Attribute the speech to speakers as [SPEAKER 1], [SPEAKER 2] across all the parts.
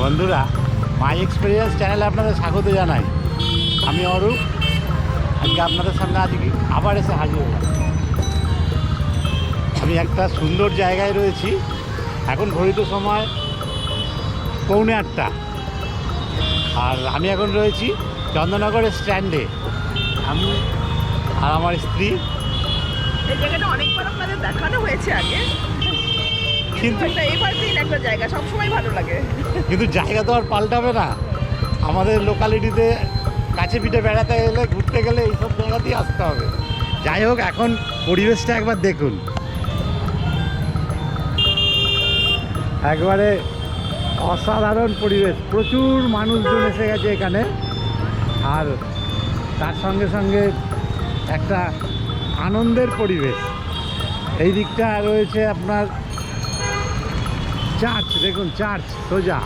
[SPEAKER 1] বন্ধুরা মাই এক্সপিরিয়েন্স চ্যানেলে আপনাদের স্বাগত জানাই। আমি অরূপ। আজকে আপনাদের সামনে আজকে আবার এসে হাজির আমি একটা সুন্দর জায়গায় রয়েছি। এখন ঘড়িত সময় পৌনে আটটা। আর আমি এখন রয়েছি চন্দননগরের স্ট্যান্ডে। আমি আর আমার স্ত্রী।
[SPEAKER 2] জায়গাটা অনেকবার আপনাদের দেখানো হয়েছে আগে।
[SPEAKER 1] কিন্তু
[SPEAKER 2] একটা জায়গা সবসময় ভালো লাগে।
[SPEAKER 1] কিন্তু জায়গা তো আর পাল্টাবে না। আমাদের লোকালিটিতে কাছে পিঠে বেড়াতে গেলে ঘুরতে গেলে এইসব জায়গাতেই আসতে হবে। যাই হোক এখন পরিবেশটা একবার দেখুন। একবারে অসাধারণ পরিবেশ। প্রচুর মানুষজন এসে গেছে এখানে। আর তার সঙ্গে সঙ্গে একটা আনন্দের পরিবেশ। এই দিকটা রয়েছে আপনার চার্চ, দেখুন, চার্চ, সোজা।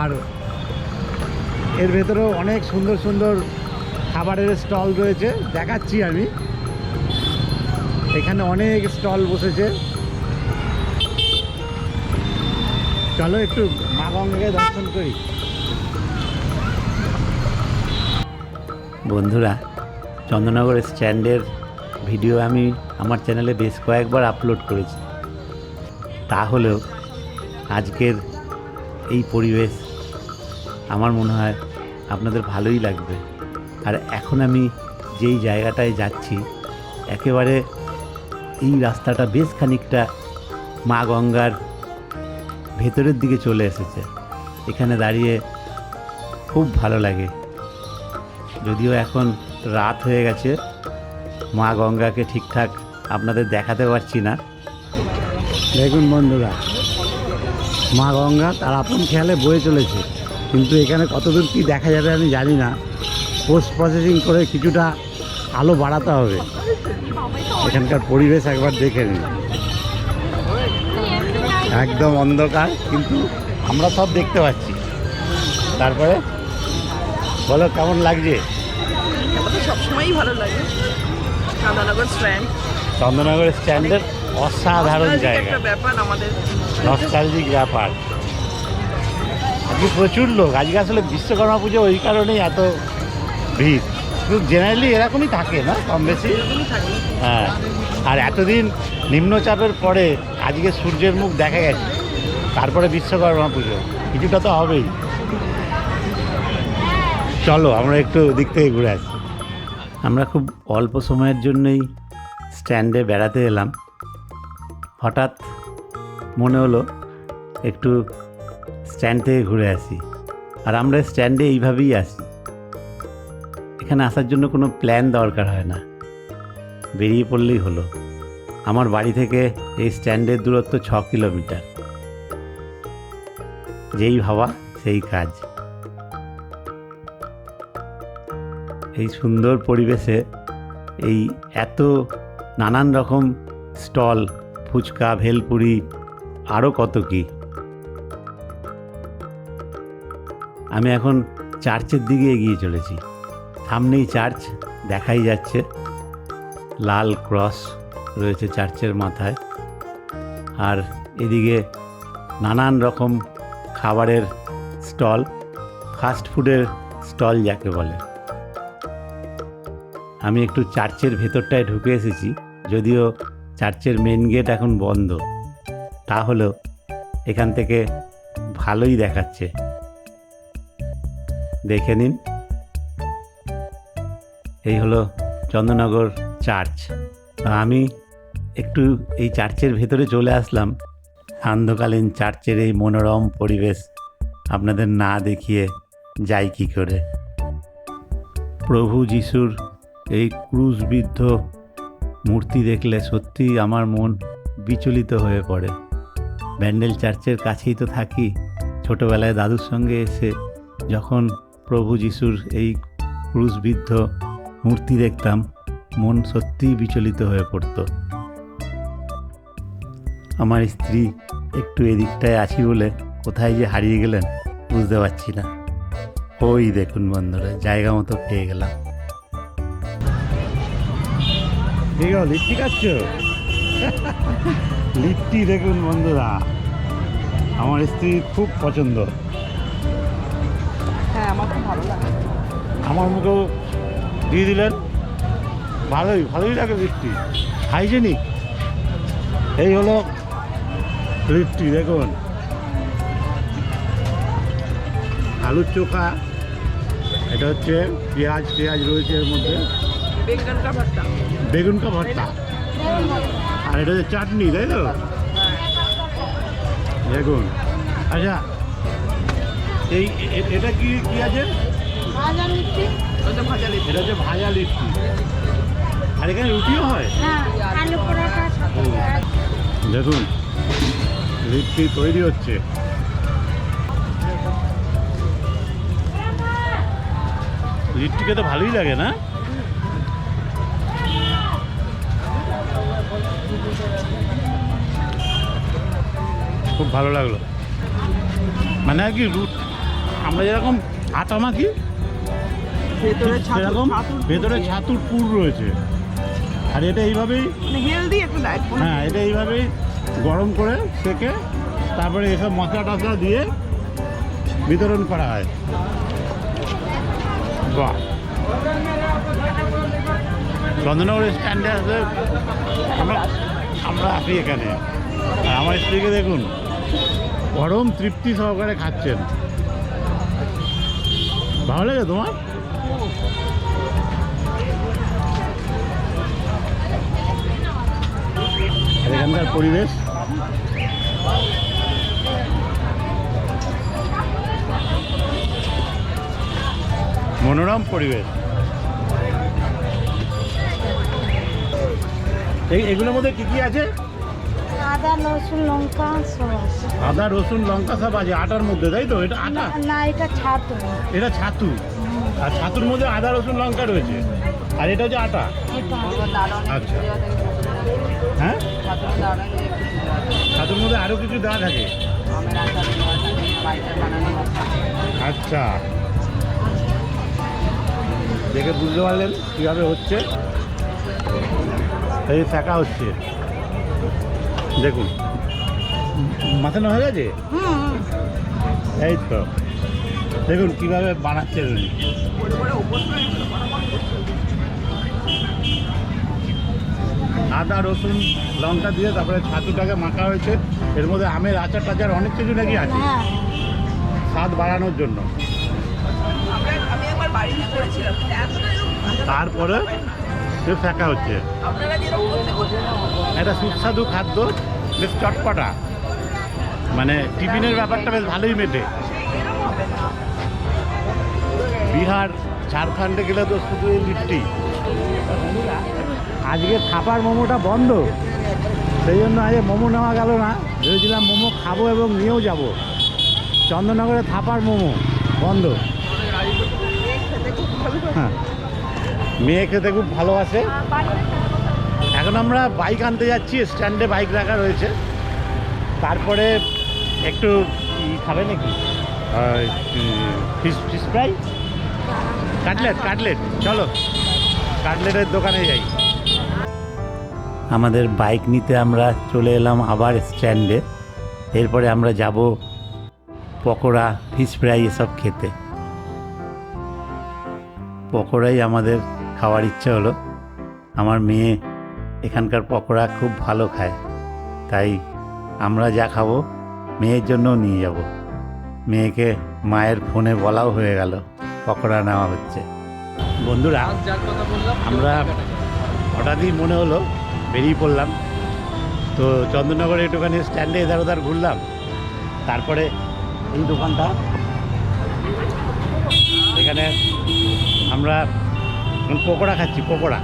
[SPEAKER 1] আর এর ভেতরেও অনেক সুন্দর সুন্দর খাবারের স্টল রয়েছে, দেখাচ্ছি আমি। এখানে অনেক স্টল বসেছে। চলো একটু মা গঙ্গাকে দর্শন করি। বন্ধুরা, চন্দননগর স্ট্যান্ডের ভিডিও আমি আমার চ্যানেলে বেশ কয়েকবার আপলোড করেছি। তাহলেও আজকের এই পরিবেশ আমার মনে হয় আপনাদের ভালোই লাগবে। আর এখন আমি যেই জায়গাটায় যাচ্ছি, একেবারে এই রাস্তাটা বেশ খানিকটা মা গঙ্গার ভেতরের দিকে চলে এসেছে। এখানে দাঁড়িয়ে খুব ভালো লাগে। যদিও এখন রাত হয়ে গেছে, মা গঙ্গাকে ঠিকঠাক আপনাদের দেখাতে পারছি না। দেখুন বন্ধুরা মা গঙ্গা তার আপন খেয়ালে বয়ে চলেছে। কিন্তু এখানে কতদূর কী দেখা যাবে আমি জানি না। পোস্ট প্রসেসিং করে কিছুটা আলো বাড়াতে হবে। এখানকার পরিবেশ একবার দেখে নিন। একদম অন্ধকার কিন্তু আমরা সব দেখতে পাচ্ছি। তারপরে বলো কেমন লাগছে?
[SPEAKER 2] সবসময়ই ভালো লাগে। চান্দানগর স্ট্র্যান্ড।
[SPEAKER 1] চন্দননগর স্ট্যান্ডের অসাধারণ জায়গা
[SPEAKER 2] একটা ব্যাপার আমাদের।
[SPEAKER 1] নস্টালজিক ব্যাপার। আজকে প্রচুর লোক। আজকে আসলে বিশ্বকর্মা পুজো ওই কারণেই এত ভিড়। কিন্তু জেনারেলি এরকমই থাকে না? কম বেশি? হ্যাঁ। আর এতদিন নিম্নচাপের পরে আজকে সূর্যের মুখ দেখা গেছে। তারপরে বিশ্বকর্মা পুজো। কিছুটা তো হবেই। চলো আমরা একটু দিক থেকে ঘুরে আসি। আমরা খুব অল্প সময়ের জন্যই স্ট্যান্ডে বেড়াতে এলাম। হঠাৎ মনে হলো একটু স্ট্যান্ড থেকে ঘুরে আসি। আর আমরা স্ট্যান্ডে এইভাবেই আসি। এখানে আসার জন্য কোনো প্ল্যান দরকার হয় না। বেরিয়ে পড়লেই হলো। আমার বাড়ি থেকে এই স্ট্যান্ডের দূরত্ব ছ কিলোমিটার। যেই ভাবা, সেই কাজ। এই সুন্দর পরিবেশে এই এত নানান রকম স্টল ফুচকা, ভেলপুরি আরও কত কি। আমি এখন চার্চের দিকে এগিয়ে চলেছি। সামনেই চার্চ দেখাই যাচ্ছে। লাল ক্রস রয়েছে চার্চের মাথায়। আর এদিকে নানান রকম খাবারের স্টল, ফাস্ট ফুডের স্টল যাকে বলে। আমি একটু চার্চের ভেতরটায় ঢুকে এসেছি, যদিও চার্চের মেন গেট এখন বন্ধ। তা তাহলেও এখান থেকে ভালোই দেখাচ্ছে। দেখে নিন। এই হলো চন্দ্রনগর চার্চ। আমি একটু এই চার্চের ভেতরে চলে আসলাম। সান্ধ্যকালীন চার্চের এই মনোরম পরিবেশ আপনাদের না দেখিয়ে যাই কি করে। প্রভু যিশুর এই ক্রুশবিদ্ধ মূর্তি দেখলে সত্যিই আমার মন বিচলিত হয়ে পড়ে। ব্যান্ডেল চার্চের কাছেই তো থাকি। ছোটোবেলায় দাদুর সঙ্গে এসে যখন প্রভু যিশুর এই ক্রুশবিদ্ধ মূর্তি দেখতাম, মন সত্যিই বিচলিত হয়ে পড়তো। আমার স্ত্রী একটু এদিকটায় আছি বলে কোথায় যে হারিয়ে গেলেন বুঝতে পারছি না। ওই দেখুন বন্ধুরা, জায়গা মতো পেয়ে গেলাম। আছে লিট্টি খাচ্ছ? লিট্টি দেখুন বন্ধুরা আমার স্ত্রী খুব পছন্দ।
[SPEAKER 2] হ্যাঁ আমার খুব ভালো লাগে।
[SPEAKER 1] আমার মুখেও দিয়ে দিলেন? ভালোই ভালোই লাগে লিফটি হাইজেনিক। এই হলো লিফটি দেখুন। আলুর চোখা এটা হচ্ছে পেঁয়াজ পেঁয়াজ রয়েছে এর মধ্যে। বেগুন কা ভর্তা। আর এটা হচ্ছে চাটনি, তাই তো? বেগুন। আচ্ছা এই এটা কি কি আছে? এটা হচ্ছে ভাজা লিট্টি আর এখানে রুটিও হয়? দেখুন লিট্টি তৈরি হচ্ছে। লিট্টি তো ভালোই লাগে, না? খুব ভালো লাগল। মানে আর কি রুট আমরা যেরকম আটা মাখি
[SPEAKER 2] ভেতরে
[SPEAKER 1] সেরকম ভেতরে ছাতুর পুর রয়েছে। আর এটা এইভাবেই
[SPEAKER 2] মানে হেলদি একটু ডায়েট
[SPEAKER 1] হ্যাঁ এটা এইভাবেই গরম করে সেকে তারপরে এসব মশলা টশলা দিয়ে বিতরণ করা হয়। চন্দননগর স্ট্যান্ডে আসলে আমরা আমরা আসি এখানে। আর আমার স্ত্রীকে দেখুন গরম তৃপ্তি সহকারে খাচ্ছেন। ভালো লাগে তোমার? এখানকার পরিবেশ? মনোরম পরিবেশ। এই এগুলোর মধ্যে কি কি আছে?
[SPEAKER 3] আদা রসুন লঙ্কা
[SPEAKER 1] আদা রসুন লঙ্কা সব আছে আটার মধ্যে তাই তো? এটা আটা?
[SPEAKER 3] না- না এটা ছাতু।
[SPEAKER 1] এটা ছাতু? আর ছাতুর মধ্যে আদা রসুন লঙ্কা রয়েছে? আর এটা হচ্ছে আটা? আচ্ছা। হ্যাঁ? ছাতুর মধ্যে আরও কিছু দেওয়া থাকে? আচ্ছা। দেখে বুঝতে পারলেন কীভাবে হচ্ছে? এই শাখা হচ্ছে। দেখুন। মাথানো হয়ে গেছে? এই তো। দেখুন কীভাবে বানাচ্ছে উনি। আদা রসুন লঙ্কা দিয়ে তারপরে ছাতুটাকে মাখা হয়েছে। এর মধ্যে আমের আচার টাচার অনেক কিছু নাকি আছে?
[SPEAKER 3] হ্যাঁ
[SPEAKER 1] স্বাদ বাড়ানোর জন্য। তারপরে? সে ফেঁকা হচ্ছে। একটা সুস্বাদু খাদ্য, বেশ চটপটা। মানে টিফিনের ব্যাপারটা বেশ ভালোই মেটে। বিহার, ঝাড়খণ্ডে গেলে তো শুধু এই লিট্টি। আজকে খাবার মোমোটা বন্ধ। সেই জন্য আজকে মোমো নেওয়া গেল না। ভেবেছিলাম মোমো খাব এবং নিয়েও যাব। চন্দননগরে থাপার মোমো বন্ধ। হ্যাঁ। মেয়ে খেতে খুব ভালোবাসে এখন আমরা বাইক আনতে যাচ্ছি স্ট্যান্ডে বাইক রাখা রয়েছে। তারপরে একটু ই খাবে নাকি? Fish fish fry? Cutlet cutlet চলো। কাটলেটের দোকানে যাই। আমাদের বাইক নিতে আমরা চলে এলাম আবার স্ট্যান্ডে। এরপরে আমরা যাব পকোড়া ফিশ ফ্রাই এসব খেতে। পকোড়াই আমাদের খাওয়ার ইচ্ছে হলো। আমার মেয়ে এখানকার পকোড়া খুব ভালো খায়। তাই আমরা যা খাব মেয়ের জন্যও নিয়ে যাব। মেয়েকে মায়ের ফোনে বলাও হয়ে গেল, পকোড়া নেওয়া হচ্ছে। বন্ধুরা, আমরা হঠাৎই মনে হলো বেরিয়ে পড়লাম। তো চন্দননগরে একটুখানি স্ট্যান্ডে এধার ওধার ঘুরলাম। তারপরে এই দোকানটা। এখানে আমরা পকোড়া খাচ্ছি, পকোড়া।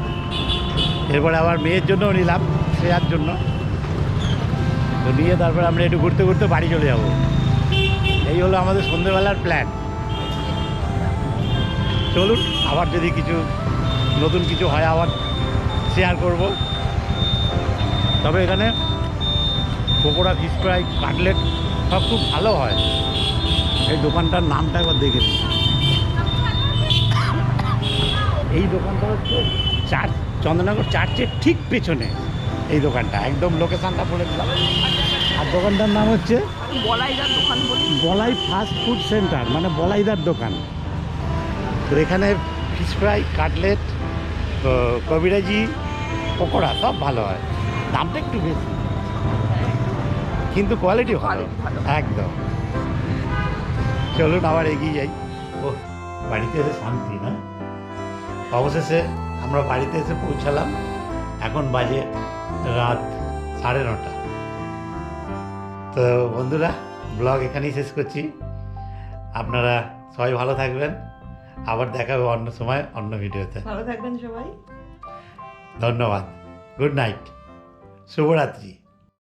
[SPEAKER 1] এরপরে আবার মেয়ের জন্যও নিলাম, শ্রেয়ার জন্য। তো নিয়ে তারপরে আমরা একটু ঘুরতে ঘুরতে বাড়ি চলে যাব। এই হলো আমাদের সন্ধ্যেবেলার প্ল্যান চলুন, আবার যদি কিছু নতুন কিছু হয়, আবার শেয়ার করব। তবে এখানে পকোড়া ফিশ ফ্রাই কাটলেট সব খুব ভালো হয়। এই দোকানটার নামটা একবার দেখে। এই দোকানটা হচ্ছে চার্চ চন্দ্রনগর চার্চের ঠিক পেছনে এই দোকানটা একদম লোকেশানটা বলে দিলাম। আর দোকানটার নাম হচ্ছে
[SPEAKER 2] বলাইদার দোকান
[SPEAKER 1] বলাই ফাস্ট ফুড সেন্টার মানে বলাইদার দোকান। তো এখানে ফিশ ফ্রাই কাটলেট কবিরাজি পকোড়া সব ভালো হয়। দামটা একটু বেশি কিন্তু কোয়ালিটি ভালো। একদম। চলুন আবার এগিয়ে যাই। ও বাড়িতে শান্তি না? অবশেষে আমরা বাড়িতে এসে পৌঁছালাম। এখন বাজে রাত সাড়ে নটা। তো বন্ধুরা ব্লগ এখানেই শেষ করছি। আপনারা সবাই ভালো থাকবেন। আবার দেখা হবে অন্য সময় অন্য ভিডিওতে।
[SPEAKER 2] ভালো থাকবেন সবাই।
[SPEAKER 1] ধন্যবাদ। Good night. শুভরাত্রি।